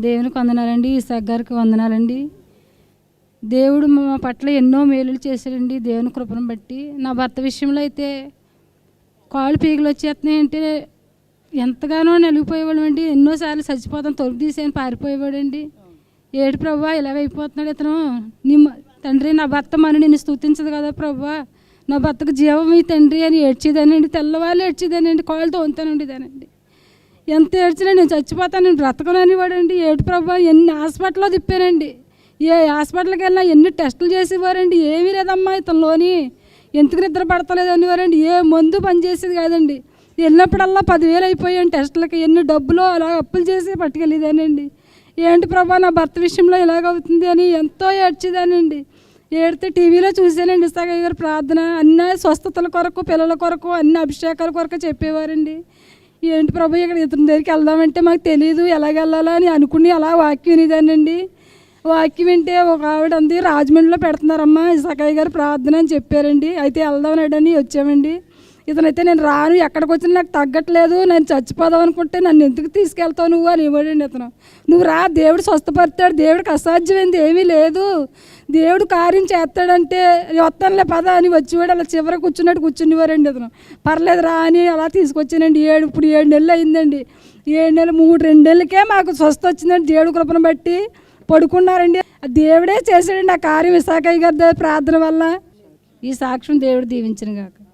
దేవునికి వందనాలండి ఇసాక్ గారికి వందనాలండి. దేవుడు మా పట్ల ఎన్నో మేలులు చేశాడండి దేవుని కృపను బట్టి. నా భర్త విషయంలో అయితే కాళ్ళు పీగులు వచ్చేస్తున్నాయి అంటే ఎంతగానో నలిగిపోయేవాడు అండి. ఎన్నోసార్లు చచ్చిపోతాం తొలుపు తీసేయని పారిపోయేవాడండి. ఏడు ప్రభా ఇలాగైపోతున్నాడు ఇతను. నీ తండ్రి నా భర్త మనని నిన్ను స్థుతించదు కదా ప్రభా నా భర్తకు జీవం ఈ తండ్రి అని ఏడ్చేదానండి తెల్లవాళ్ళు ఏడ్చేదానండి కాళ్ళు తోముతానండి దానండి ఎంత ఏడ్చినా నేను చచ్చిపోతాను నేను బ్రతకను ఏడు ప్రభా ఎన్ని హాస్పిటల్లో తిప్పానండి. ఏ హాస్పిటల్కి వెళ్ళినా ఎన్ని టెస్టులు చేసేవారండి. ఏమీ లేదమ్మా ఇతనిలోని. ఎందుకు నిద్ర పడతలేదు అనేవారండి. ఏ మందు పనిచేసేది కాదండి. వెళ్ళినప్పుడల్లా పదివేలు అయిపోయాను టెస్టులకి. ఎన్ని డబ్బులు అలా అప్పులు చేసి పట్టుకెళ్ళేదానండి. ఏంటి ప్రభా నా భర్త విషయంలో ఇలాగవుతుంది అని ఎంతో ఏడ్చేదానండి. ఏడితే టీవీలో చూశానండి సగయ్య గారు ప్రార్థన. అన్ని స్వస్థతల కొరకు పిల్లల కొరకు అన్ని అభిషేకాల కొరకు చెప్పేవారండి. ఏంటి ప్రభు ఇక్కడ ఇతని దగ్గరికి వెళ్దామంటే మాకు తెలియదు ఎలాగెళ్ళాలా అని అనుకుని అలా వాక్యం వినేదానండి వాక్యం వింటే ఒక ఆవిడ అంది రాజమండ్రిలో పెడుతున్నారమ్మా ఇసాకయ్య గారు ప్రార్థన అని చెప్పారండి. అయితే వెళ్దామని వచ్చామండి. ఇతనైతే నేను రాను ఎక్కడికి వచ్చినా నాకు తగ్గట్లేదు నేను చచ్చిపోదాం అనుకుంటే నన్ను ఎందుకు తీసుకెళ్తావు నువ్వు అని ఇవ్వడండి ఇతను. నువ్వు రా దేవుడు స్వస్థపడతాడు దేవుడికి అసాధ్యమైంది ఏమీ లేదు. దేవుడు కార్యం చేస్తాడంటే వస్తానులే పద అని వచ్చేవాడు అలా చివర కూర్చున్నట్టు కూర్చునేవారండి ఇతను. పర్లేదు రా అని అలా తీసుకొచ్చానండి. ఏడు ఇప్పుడు ఏడు నెలలు అయిందండి. ఏడు నెలలు మూడు రెండు నెలలకే మాకు స్వస్థ వచ్చిందండి దేవుడు కృపను బట్టి. పడుకున్నారండి. ఆ దేవుడే చేశాడండి ఆ కార్యం విశాఖయ్య గారి దగ్గర ప్రార్థన వల్ల. ఈ సాక్ష్యం దేవుడు దీవించిన గాక.